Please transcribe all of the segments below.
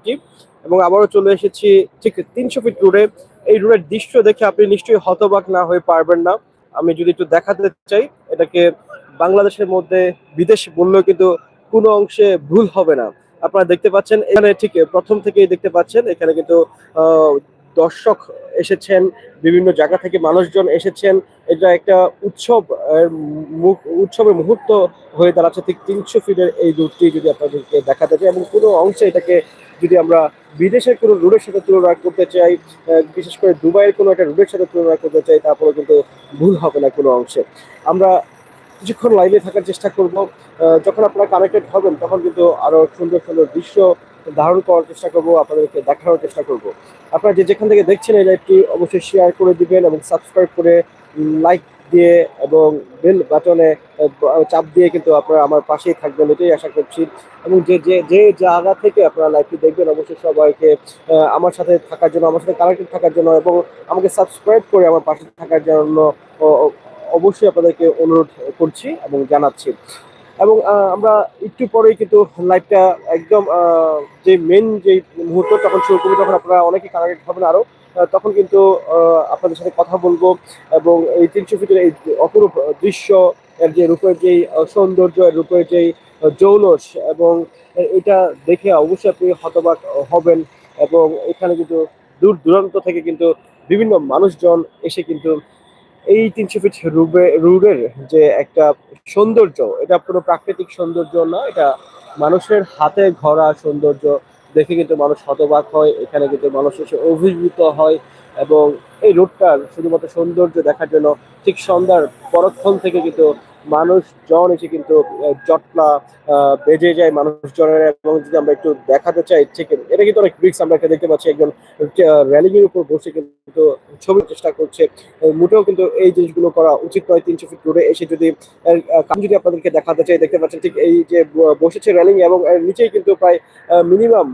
একটি এবং আবারও চলে এসেছি ঠিক তিনশো ফিট রোডে এই রোডের দৃশ্য দেখে আপনি নিশ্চয়ই হতবাক না হয়ে পারবেন না। আমি যদি একটু দেখাতে চাই, এটাকে বাংলাদেশের মধ্যে বিদেশ বললেও কিন্তু কোনো অংশে ভুল হবে না। আপনারা দেখতে পাচ্ছেন, এখানে ঠিক প্রথম থেকেই দেখতে পাচ্ছেন, এখানে কিন্তু দর্শক এসেছেন, বিভিন্ন জায়গা থেকে মানুষজন এসেছেন। এটা একটা উৎসব উৎসবের মুহূর্ত হয়ে দাঁড়াচ্ছে ঠিক তিনশো ফিটের এই রুটটি যদি আপনাদেরকে দেখাতে চাই। এবং কোনো অংশে এটাকে যদি আমরা বিদেশের কোনো রুটের সাথে তুলনা করতে চাই বিশেষ করে দুবাইয়ের কোনো একটা রুটের সাথে তুলনা করতে চাই তারপরে কিন্তু ভুল হবে না কোনো অংশে। আমরা কিছুক্ষণ লাইনে থাকার চেষ্টা করব যখন আপনারা কানেক্টেড হবেন, তখন কিন্তু আরও সুন্দর সুন্দর দৃশ্য ধারণ করার চেষ্টা করব, আপনাদেরকে দেখানোর চেষ্টা করব। আপনারা যে যেখান থেকে দেখছেন এই লাইভটি অবশ্যই শেয়ার করে দিবেন এবং সাবস্ক্রাইব করে লাইক দিয়ে এবং বেল বাটনে চাপ দিয়ে কিন্তু আপনারা আমার পাশেই থাকবেন এটাই আশা করছি। এবং যে যে যে জায়গা থেকে আপনারা লাইভটি দেখবেন অবশ্যই সবাইকে আমার সাথে থাকার জন্য আমার সাথে কানেক্টেড থাকার জন্য এবং আমাকে সাবস্ক্রাইব করে আমার পাশে থাকার জন্য অবশ্যই আপনাদেরকে অনুরোধ করছি এবং জানাচ্ছি। এবং আমরা একটু পরেই কিন্তু লাইভটা একদম যে মেন যে মুহূর্ত তখন শুরু করব তখন আপনারা অনেকে কানেক্টেড হবেন আরও। আহ, তখন কিন্তু আপনাদের সাথে কথা বলব এবং এই তিনশো ফিটের এই অপরূপ দৃশ্য, এর যে রূপের যেই সৌন্দর্য, এর রূপের যেই জৌলস এবং এটা দেখে অবশ্যই আপনি হতবাক হবেন এবং এখানে কিন্তু দূর দূরান্ত থেকে কিন্তু বিভিন্ন মানুষজন এসে কিন্তু এই তিনশো ফিট রুবে রুডের যে একটা সৌন্দর্য, এটা কোনো প্রাকৃতিক সৌন্দর্য না, এটা মানুষের হাতে ঘরা সৌন্দর্য দেখে কিন্তু মানুষ হতবাক হয়, এখানে কিন্তু মানুষ এসে অভিভূত হয় এবং এই রোডটার শুধুমাত্র সৌন্দর্য দেখার জন্য ঠিক সন্ধ্যার পরক্ষণ থেকে কিন্তু মানুষজন এসে কিন্তু জটলা বেজে যায় মানুষজনের এবং যদি আমরা একটু দেখাতে চাই, ঠিক এটা কিন্তু অনেক রিক্স আমরা দেখতে পাচ্ছি। একজন র্যালিং এর উপর বসে কিন্তু ছবির চেষ্টা করছে। মোটেও কিন্তু এই জিনিসগুলো করা উচিত নয় তিনশো ফিট দূরে। এসে যদি যদি আপনাদেরকে দেখাতে চাই, দেখতে পাচ্ছেন, ঠিক এই যে বসেছে র্যালিং এবং নিচেই কিন্তু প্রায় মিনিমাম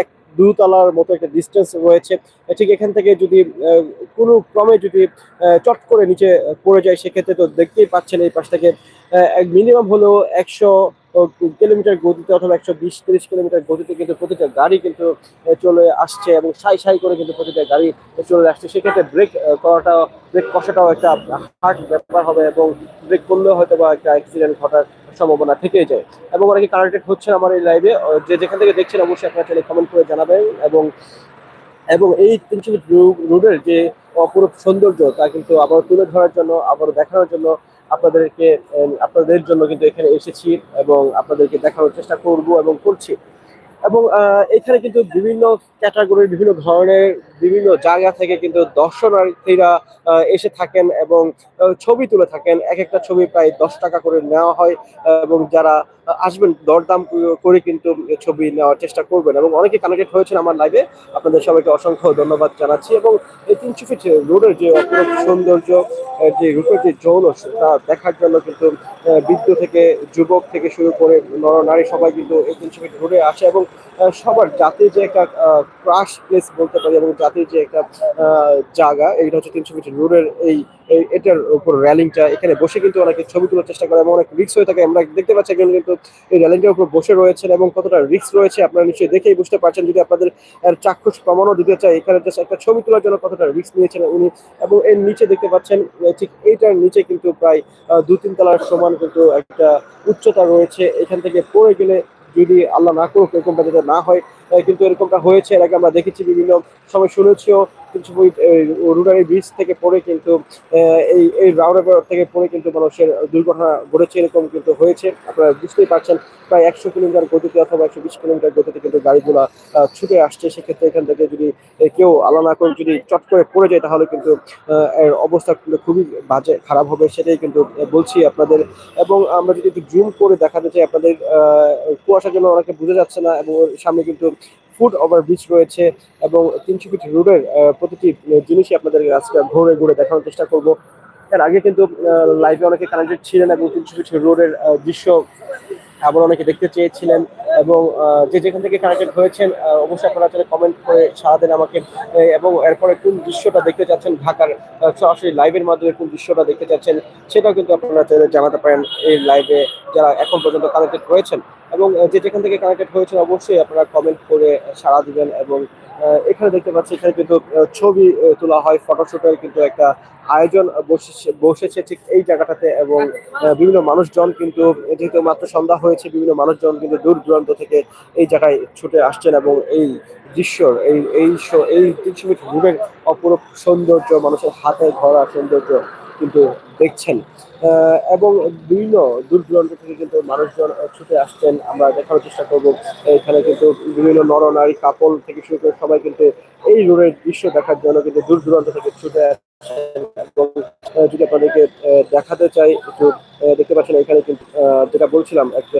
এক দুতলার মতো একটা ডিস্টেন্স রয়েছে। ঠিক এখান থেকে যদি কোনো ক্রমে যদি চট করে নিচে পড়ে যায়, সেক্ষেত্রে তো দেখতেই পাচ্ছেন এই পাশ থেকে মিনিমাম হলো একশো কিলোমিটার গতিতে অথবা একশো বিশ, তিরিশ কিলোমিটার গতিতে কিন্তু প্রতিটা গাড়ি কিন্তু চলে আসছে এবং সাই সাই করে কিন্তু প্রতিটা গাড়ি চলে আসছে। সেক্ষেত্রে ব্রেক করাটা ব্রেক কষাটাও একটা হার্ড ব্যাপার হবে এবং ব্রেক করলেও হয়তো বা একটা অ্যাক্সিডেন্ট ঘটার সম্ভাবনা থেকেই যায়। এবং অনেকে কানেক্টেড হচ্ছেন আমার এই লাইভে যে যেখান থেকে দেখছেন অবশ্যই আপনারা চাইলে কমেন্ট করে জানাবেন এবং এবং এই তিনশো রোডের যে অপরূপ সৌন্দর্য, তা কিন্তু আবার তুলে ধরার জন্য আবার দেখানোর জন্য আপনাদেরকে আপনাদের জন্য কিন্তু এখানে এসেছি এবং আপনাদেরকে দেখানোর চেষ্টা করব এবং করছি। এবং এখানে কিন্তু বিভিন্ন ক্যাটাগরির বিভিন্ন ধরনের বিভিন্ন জায়গা থেকে কিন্তু দর্শনার্থীরা এসে থাকেন এবং ছবি তুলে থাকেন। এক একটা ছবি প্রায় দশ টাকা করে নেওয়া হয় এবং যারা আসবেন দরদাম করে কিন্তু ছবি নেওয়ার চেষ্টা করবেন এবং অনেকে কানেক্টেড হয়েছেন আমার লাইভে আপনাদের সবাইকে অসংখ্য ধন্যবাদ জানাচ্ছি এবং এই তিনশো ফিট রোডের যে অপরূপ সৌন্দর্য যে রূপের যে যৌলস তা দেখার জন্য কিন্তু বৃদ্ধ থেকে যুবক থেকে শুরু করে নর নারী সবাই কিন্তু এই তিনশো ফিট রোডে আসে এবং সবার জাতির যে একটা ক্রাশ প্লেস বলতে পারি এবং জাতির যে একটা জায়গা, এইটা হচ্ছে তিনশো ফিট রোডের এই এটার উপর র্যালিংটা এখানে বসে কিন্তু অনেকে ছবি তোলার চেষ্টা করে এবং অনেক রিক্স হয়ে থাকে। আমরা দেখতে পাচ্ছি একজন কিন্তু এই র্যালিংটার উপর বসে রয়েছেন এবং কতটা রিক্স রয়েছে আপনারা নিশ্চয়ই দেখেই বুঝতে পারছেন। যদি আপনাদের চাক্ষুষ প্রমাণও দিতে চাই, এখানে just একটা ছবি তোলার জন্য কতটা রিক্স নিয়েছেন উনি এবং এর নিচে দেখতে পাচ্ছেন ঠিক এইটার নিচে কিন্তু প্রায় দু তিন তলার সমান কিন্তু একটা উচ্চতা রয়েছে। এখান থেকে পড়ে গেলে যদি আল্লাহ না করুক এরকমটা যাতে না হয় কিন্তু এরকমটা হয়েছে। এর আগে আমরা দেখেছি বিভিন্ন সময় শুনেছিও কিছু রুডারি ব্রিজ থেকে পড়ে কিন্তু এই এই রাউন্ডার থেকে পড়ে কিন্তু মানুষের দুর্ঘটনা ঘটেছে এরকম কিন্তু হয়েছে। আপনারা বুঝতেই পারছেন, প্রায় একশো কিলোমিটার গতিতে অথবা একশো বিশ কিলোমিটার গতিতে কিন্তু গাড়িগুলা ছুটে আসছে। সেক্ষেত্রে এখান থেকে যদি কেউ আলো না করে যদি চট করে পড়ে যায়, তাহলে কিন্তু এর অবস্থা কিন্তু খুবই বাজে, খারাপ হবে সেটাই কিন্তু বলছি আপনাদের। এবং আমরা যদি একটু জুম করে দেখাতে চাই, আপনাদের কুয়াশার জন্য অনেকে বুঝে যাচ্ছে না এবং সামনে কিন্তু ফুট ওভার ব্রিজ রয়েছে এবং তিনশো ফিট রোডের প্রতিটি জিনিসই আপনাদের আজকে ঘুরে ঘুরে দেখানোর চেষ্টা করব। এর আগে কিন্তু লাইভে অনেকে কানেক্টেড ছিলেন এবং তিনশো ফিট রোডের দৃশ্য আবার অনেকে দেখতে চেয়েছিলেন এবং যে যেখান থেকে কানেক্টেড হয়েছেন অবশ্যই আপনারা চাইলে কমেন্ট করে সারা দেন আমাকে। এবং এরপরে কোন দৃশ্যটা দেখতে চাচ্ছেন ঢাকার সরাসরি লাইভের মাধ্যমে কোন দৃশ্যটা দেখতে চাচ্ছেন সেটাও কিন্তু আপনারা জানাতে পারেন এই লাইভে যারা এখন পর্যন্ত কানেক্টেড রয়েছেন এবং আহ, যে যেখান থেকে কানেক্টেড হয়েছে অবশ্যই আপনারা কমেন্ট করে সাড়া দিবেন এবং এখানে দেখতে পাচ্ছি এখানে কিন্তু ছবি তোলা হয় ফটোশুটের কিন্তু একটা আয়োজন বসেছে ঠিক এই জায়গাটাতে এবং বিভিন্ন মানুষজন কিন্তু যেহেতু মাত্র সন্ধ্যা হয়েছে বিভিন্ন মানুষজন কিন্তু দূর দূরান্ত থেকে এই জায়গায় ছুটে আসছেন এবং এই দৃশ্যর এই এই এই মিটার রুটের অপরূপ সৌন্দর্য মানুষের হাতে ধরা সৌন্দর্য কিন্তু দেখছেন। এবং বিভিন্ন দূর দূরান্ত থেকে কিন্তু মানুষজন ছুটে আসছেন। আমরা দেখার চেষ্টা করব, এখানে কিন্তু বিভিন্ন নরনারী, কাপল থেকে শুরু করে সবাই কিন্তু এই রোডের দৃশ্য দেখার জন্য কিন্তু দূর দূরান্ত থেকে ছুটে যদি আপনাদেরকে দেখাতে চাই, একটু দেখতে পাচ্ছেন এখানে কিন্তু যেটা বলছিলাম, একটা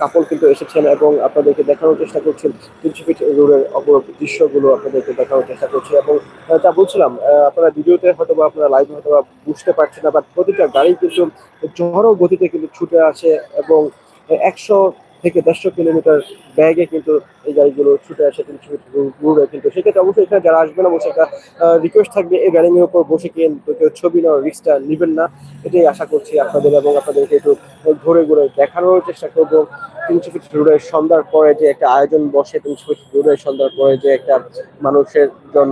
কাপল কিন্তু এসেছেন এবং আপনাদেরকে দেখানোর চেষ্টা করছেন। তিনশো ফিট রোডের অপরূপ দৃশ্যগুলো আপনাদেরকে দেখানোর চেষ্টা করছি এবং যা বলছিলাম আপনারা ভিডিওতে হয়তো বা আপনারা লাইভে হয়তো বা বুঝতে পারছেন না বাট প্রতিটা গাড়ি কিন্তু ঝড়ো গতিতে কিন্তু ছুটে আসে এবং একশো থেকে দেড়শো কিলোমিটার ব্যাগে কিন্তু এই গাড়িগুলো ছুটে আসে ফিট রোডে কিন্তু সেক্ষেত্রে অবশ্যই এখানে যারা আসবেন, অবশ্যই একটা রিকোয়েস্ট থাকবে এই গাড়ির উপর বসে কিন্তু কেউ ছবি নেওয়ার রিক্সটা নেবেন না। এটাই আশা করছি আপনাদের এবং আপনাদেরকে একটু ঘুরে ঘুরে দেখানোর চেষ্টা করব। তিনশো ফিট রোডের সন্ধ্যার পরে যে একটা আয়োজন বসে, তিনশো ফিট রোডের সন্ধ্যার পরে যে একটা মানুষের জন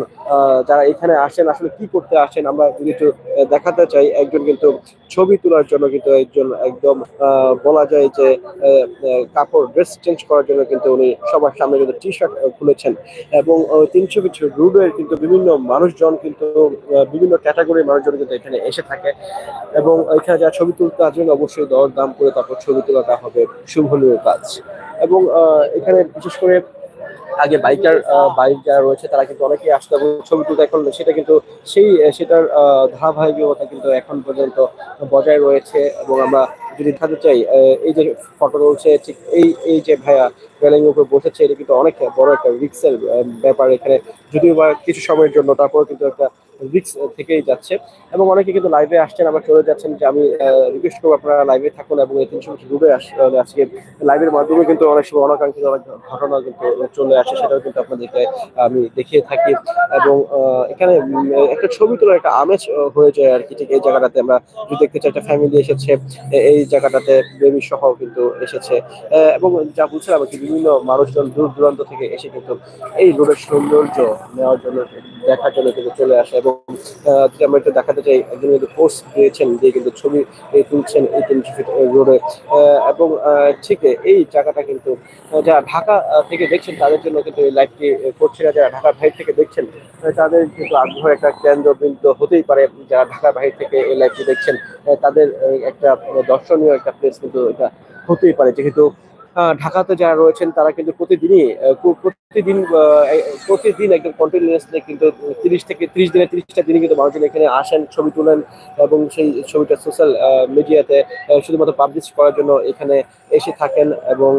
যারা এখানে আসেন, আসলে কি করতে আসেন, আমরা যদি একটু দেখাতে চাই, একজন কিন্তু ছবি তোলার জন্য কিন্তু একজন একদম বলা যায় যে কাপড় ড্রেস চেঞ্জ করার জন্য কিন্তু উনি সবার সামনে কিন্তু টি শার্ট খুলেছেন। এবং তিনশো ফিট রোডের কিন্তু বিভিন্ন মানুষজন কিন্তু বিভিন্ন ক্যাটাগরির মানুষজন কিন্তু এখানে এসে থাকে। এবং এখানে যা ছবি তুলতে আসবেন, অবশ্যই দর দাম করে তারপর ছবি তোলাটা হবে শুভনীয় কাজ। এবং এখানে বিশেষ করে আগে বাইকার বাইক যারা রয়েছে, তারা কিন্তু অনেকেই আসতে ছবি তুলতে। এখন সেটা কিন্তু সেই, সেটার ধারাবাহিকতা কিন্তু এখন পর্যন্ত বজায় রয়েছে। এবং আমরা যদি দেখাতে চাই এই যে ফটো রয়েছে ঠিক এই এই যে ভাইয়া রেলিং উপর বসেছে, এটা কিন্তু অনেক বড় একটা রিক্সের ব্যাপার এখানে, যদিও বা কিছু সময়ের জন্য তারপর কিন্তু একটা রিক্স থেকেই যাচ্ছে। এবং অনেকে কিন্তু লাইভে আসছেন, আবার চলে যাচ্ছেন যে আমি রিকোয়েস্ট করব আপনারা লাইভে থাকুন এবং এই তিনশো ডুবে আজকে লাইভের মাধ্যমে কিন্তু অনেক সময় অনাকাঙ্ক্ষিত অনেক ঘটনা কিন্তু চলে আসে, সেটাও কিন্তু আপনাদেরকে আমি দেখিয়ে থাকি। এবং এখানে একটা ছবি তোলার একটা আমেজ হয়ে যায় আর কি, ঠিক এই জায়গাটাতে আমরা যদি দেখতে চাই, একটা ফ্যামিলি এসেছে এই জায়গাটাতে বেবি সহ কিন্তু এসেছে। এবং যা বলছিলাম আর কি বিভিন্ন মানুষজন দূর দূরান্ত থেকে এসে কিন্তু এই রোডের সৌন্দর্য নেওয়ার জন্য দেখার জন্য কিন্তু চলে আসে এবং আমরা একটু দেখাতে চাই, একজন কিন্তু পোস্ট দিয়েছেন যে কিন্তু ছবি তুলছেন এই তিনশো ফিট রোডে। এবং ঠিক এই জায়গাটা কিন্তু যারা ঢাকা থেকে দেখছেন তাদের জন্য কিন্তু এই লাইভটি করছে না, যারা ঢাকার বাইরে থেকে দেখছেন তাদের কিন্তু আগ্রহ একটা কেন্দ্রবিন্দু হতেই পারে। যারা ঢাকার বাইরে থেকে এই লাইভটি দেখছেন তাদের একটা দর্শনীয় একটা প্লেস কিন্তু এটা হতেই পারে। যেহেতু ঢাকাতে যারা রয়েছেন, তারা কিন্তু প্রতিদিনই প্রতিদিন প্রতিদিন একদম কন্টিনিউয়াসলি কিন্তু তিরিশ থেকে ত্রিশ দিনে তিরিশটা দিনে কিন্তু মানুষজন এখানে আসেন, ছবি তোলেন এবং সেই ছবিটা সোশ্যাল মিডিয়াতে শুধুমাত্র পাবলিশ করার জন্য এখানে এসে থাকেন এবং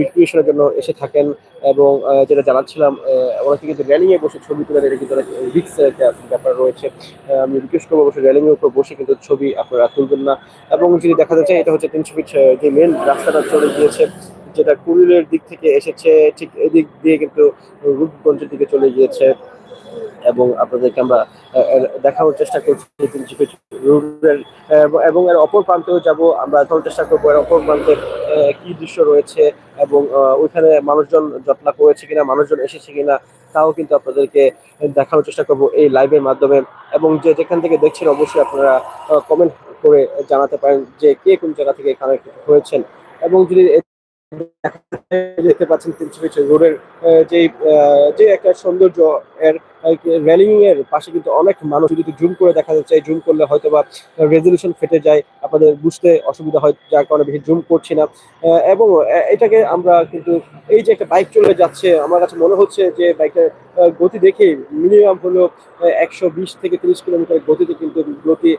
রিক্রিয়েশনের জন্য এসে থাকেন এবং যেটা জানাচ্ছিলাম অনেকে কিন্তু র্যালিংয়ে বসে ছবি তুলে এটা কিন্তু অনেক রিক্সের একটা ব্যাপার রয়েছে। আমি রিকোয়েস্ট করব অবশ্যই র্যালিংয়ের উপর বসে কিন্তু ছবি আপনারা তুলবেন না। এবং যদি দেখা যাচ্ছে, এটা হচ্ছে তিনশো ফিট যে মেন রাস্তাটা চলে গিয়েছে, যেটা কুড়িলের দিক থেকে এসেছে, ঠিক এদিক দিয়ে কিন্তু রূপগঞ্জের দিকে চলে গিয়েছে। এবং আপনাদেরকে আমরা দেখানোর চেষ্টা করছি এবং এর অপর প্রান্তেও যাব। আমরা দেখানোর চেষ্টা করব এর অপর প্রান্তে কি দৃশ্য রয়েছে এবং ওইখানে মানুষজন যত্ন করেছে কিনা, মানুষজন এসেছে কিনা, তাও কিন্তু আপনাদেরকে দেখানোর চেষ্টা করব এই লাইভের মাধ্যমে। এবং যে যেখান থেকে দেখছেন, অবশ্যই আপনারা কমেন্ট করে জানাতে পারেন যে কে কোন জায়গা থেকে এখানে হয়েছেন। এবং যদি দেখতে পাচ্ছেন তিনশো ফিট রোডের যে যে একটা সৌন্দর্য এর রেলিং এর পাশে কিন্তু অনেক মানুষ যদি জুম করে দেখা যাচ্ছে জুম করলে হয়তো বা রেজলিউশন ফেটে যায়, আপনাদের বুঝতে অসুবিধা হয়, যার কারণে বেশি জুম করছি না। এবং এটাকে আমরা কিন্তু, এই যে একটা বাইক চলে যাচ্ছে, আমার কাছে মনে হচ্ছে যে বাইকের গতি দেখে মিনিমাম হলো একশো বিশ থেকে তিরিশ কিলোমিটার গতিতে কিন্তু গতি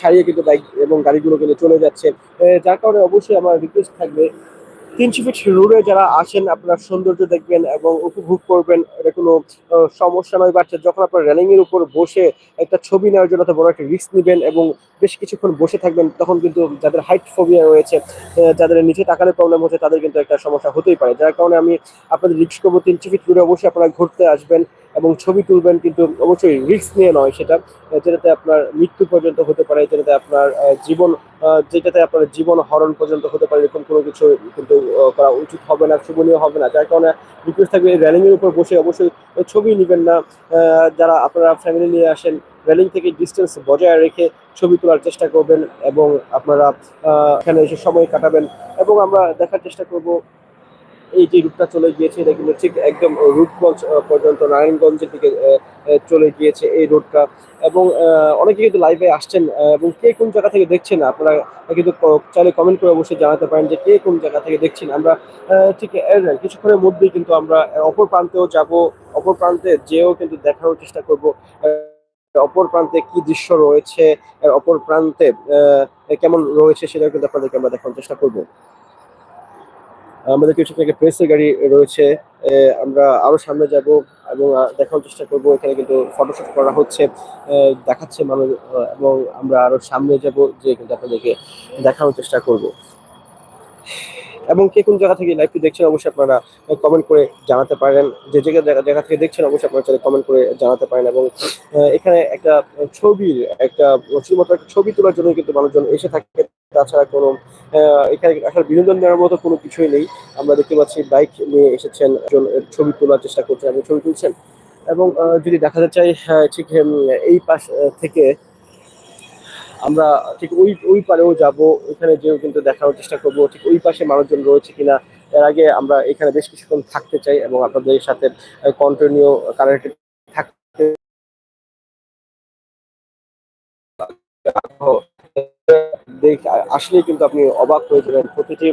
ছাড়িয়ে কিন্তু বাইক এবং গাড়িগুলো কিন্তু চলে যাচ্ছে। যার কারণে অবশ্যই আমার রিকোয়েস্ট থাকবে তিনশো ফিট রোডে যারা আসেন, আপনার সৌন্দর্য দেখবেন এবং উপভোগ করবেন। এটা কোনো সমস্যা নয় বাচ্চা যখন আপনার রেলিং এর উপর বসে একটা ছবি নেওয়ার জন্য বড় একটা রিস্ক নেবেন এবং বেশ কিছুক্ষণ বসে থাকবেন, তখন কিন্তু যাদের হাইট ফোবিয়া রয়েছে যাদের নিচে টাকার প্রবলেম হচ্ছে, তাদের কিন্তু একটা সমস্যা হতেই পারে। যার কারণে আমি আপনাদের রিস্ক করব, তিনশো ফিট রোডে অবশ্যই আপনারা ঘুরতে আসবেন। এবং ছবি তুলবেন কিন্তু অবশ্যই রিস্ক নিয়ে নয় সেটা, যেটাতে আপনার মৃত্যু পর্যন্ত হতে পারে, যেটাতে আপনার জীবন যেটাতে আপনার জীবন হরণ পর্যন্ত হতে পারে, এরকম কোনো কিছু কিন্তু করা উচিত হবে না, শুভনীয় হবে না। যার কারণে রিকোয়েস্ট থাকবে রেলিং এর উপর বসে অবশ্যই ছবি নেবেন না যারা আপনারা ফ্যামিলি নিয়ে আসেন রেলিং থেকে ডিস্টেন্স বজায় রেখে ছবি তোলার চেষ্টা করবেন এবং আপনারা এখানে এসে সময় কাটাবেন। এবং আমরা দেখার চেষ্টা করব এই যে রুটটা চলে গিয়েছে এটা কিন্তু ঠিক একদম রূপগঞ্জ আহ, পর্যন্ত নারায়ণগঞ্জের দিকে চলে গিয়েছে এই রোডটা এবং অনেকে কিন্তু লাইভে আসছেন এবং কে কোন জায়গা থেকে দেখছেন আপনারা কিন্তু চাইলে কমেন্ট করে অবশ্যই জানাতে পারেন যে কে কোন জায়গা থেকে দেখছেন। আমরা ঠিক কিছুক্ষণের মধ্যেই কিন্তু আমরা অপর প্রান্তেও যাব অপর প্রান্তে যেও কিন্তু দেখানোর চেষ্টা করব অপর প্রান্তে কি দৃশ্য রয়েছে অপর প্রান্তে কেমন রয়েছে সেটাও কিন্তু আপনাদেরকে আমরা দেখানোর চেষ্টা করব। আমাদের কিছু থেকে প্রেসের গাড়ি রয়েছে আমরা আরও সামনে যাব এবং দেখার চেষ্টা করব। এখানে কিন্তু ফটোশুট করা হচ্ছে দেখাচ্ছে মানুষ এবং আমরা আরও সামনে যাব যে কিন্তু আপনাদেরকে দেখানোর চেষ্টা করব। এবং কে কোন জায়গা থেকে লাইভটি দেখছেন অবশ্যই আপনারা কমেন্ট করে জানাতে পারেন। যে জায়গা জায়গা থেকে দেখছেন অবশ্যই আপনারা চাইলে কমেন্ট করে জানাতে পারেন এবং এখানে একটা ছবির একটা শুধুমাত্র একটা ছবি তোলার জন্য কিন্তু মানুষজন এসে থাকে। তাছাড়া কোনো এখানে আসলে বিনোদন নেওয়ার মতো কোনো কিছুই নেই। আমরা দেখতে পাচ্ছি বাইক নিয়ে এসেছেন একজন ছবি তোলার চেষ্টা করছেন এবং ছবি তুলছেন। এবং যদি চাই আহ, ঠিক এই পাশ থেকে আমরা ঠিক ওই ওই পারেও যাব ওইখানে যেও কিন্তু দেখার চেষ্টা করব, ঠিক ওই পাশে মানুষজন রয়েছে কিনা, এর আগে আমরা এখানে বেশ কিছুক্ষণ থাকতে চাই এবং আপনাদের সাথে কন্টিনিউ কানেক্টেড থাকতে দেখ আসলে কিন্তু আপনি অবাক হয়ে যাবেন। প্রতিটি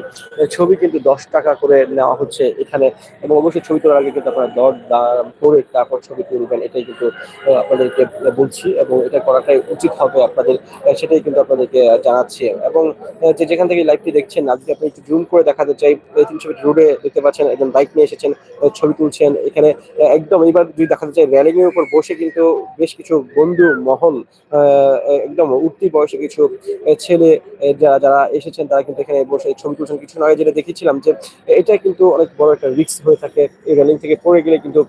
ছবি কিন্তু দশ টাকা করে নেওয়া হচ্ছে এখানে এবং অবশ্যই ছবি তোলার আগে কিন্তু আপনারা দর দাম করে তারপর ছবি তুলবেন, এটাই কিন্তু আপনাদেরকে বলছি এবং এটা করাটাই উচিত হবে আপনাদের সেটাই কিন্তু আপনাদেরকে জানাচ্ছি এবং যে যেখান থেকে লাইভটি দেখছেন, আজকে আপনি একটু জুম করে দেখাতে চাই। তিনশো ফিট রোডে দেখতে পাচ্ছেন, একজন বাইক নিয়ে এসেছেন ছবি তুলছেন। এখানে একদম এইবার যদি দেখাতে চাই র্যালিং এর উপর বসে কিন্তু বেশ কিছু বন্ধু, মহল একদম উঠতি বয়সে কিছু ছেলে যারা যারা এসেছেন, তারা কিন্তু এখানে বসে ছবি তুলছেন। কিছু নয় যেটা দেখেছিলাম যে, এটা কিন্তু অনেক বড় একটা রিস্ক হয়ে থাকে এই রেলিং থেকে পড়ে গেলে কিন্তু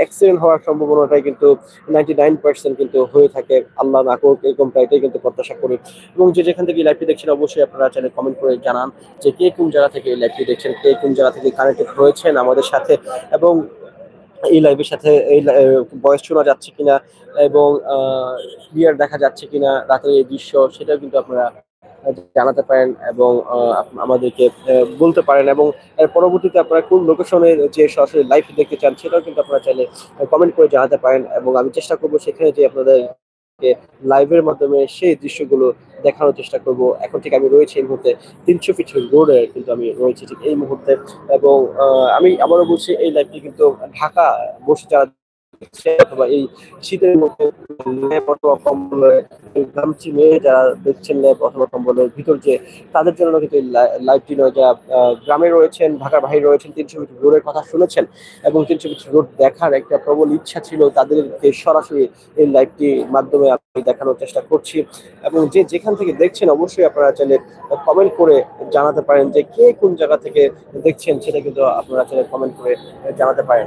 অ্যাক্সিডেন্ট হওয়ার সম্ভাবনাটাই কিন্তু নাইনটি নাইন পার্সেন্ট কিন্তু হয়ে থাকে। আল্লাহ না করুক এরকমটা এটাই কিন্তু প্রত্যাশা করি। এবং যে যেখান থেকে লাইভটি দেখছেন, অবশ্যই আপনারা চ্যানেল কমেন্ট করে জানান যে, কে কোন জায়গা থেকে এই লাইভটি দেখছেন, কে কোন জায়গা থেকে কানেক্টেড হয়েছেন আমাদের সাথে। এবং এই লাইভের সাথে, এই বয়স শোনা যাচ্ছে কিনা এবং ক্লিয়ার দেখা যাচ্ছে কিনা রাতের এই দৃশ্য, সেটাও কিন্তু আপনারা জানাতে পারেন এবং আমাদেরকে বলতে পারেন এবং এর পরবর্তীতে আপনারা কোন লোকেশনের যে সরাসরি লাইভ দেখতে চান সেটাও কিন্তু আপনারা চাইলে কমেন্ট করে জানাতে পারেন এবং আমি চেষ্টা করব সেখানে যে আপনাদের লাইভের মাধ্যমে সেই দৃশ্যগুলো দেখানোর চেষ্টা করব। এখন থেকে আমি রয়েছি এই মুহূর্তে তিনশো ফিট রোডে কিন্তু আমি রয়েছি ঠিক এই মুহূর্তে এবং আমি আবারও বলছি এই লাইভটি কিন্তু ঢাকা বসে যারা অথবা এই শীতের মধ্যে ল্যাপ অথবা কম্বলের গামছি মেয়ে যারা দেখছেন ল্যাপ অথবা কম্বলের ভিতর যে তাদের জন্য কিন্তু এই লাইভটি নয় যারা গ্রামে রয়েছেন, ঢাকার বাইরে রয়েছেন, তিনশো ফিট রোডের কথা শুনেছেন এবং তিনশো ফিট রোড দেখার একটা প্রবল ইচ্ছা ছিল, তাদেরকে সরাসরি এই লাইভটির মাধ্যমে আমি দেখানোর চেষ্টা করছি। এবং যে যেখান থেকে দেখছেন, অবশ্যই আপনারা চাইলে কমেন্ট করে জানাতে পারেন যে কে কোন জায়গা থেকে দেখছেন, সেটা কিন্তু আপনারা চাইলে কমেন্ট করে জানাতে পারেন।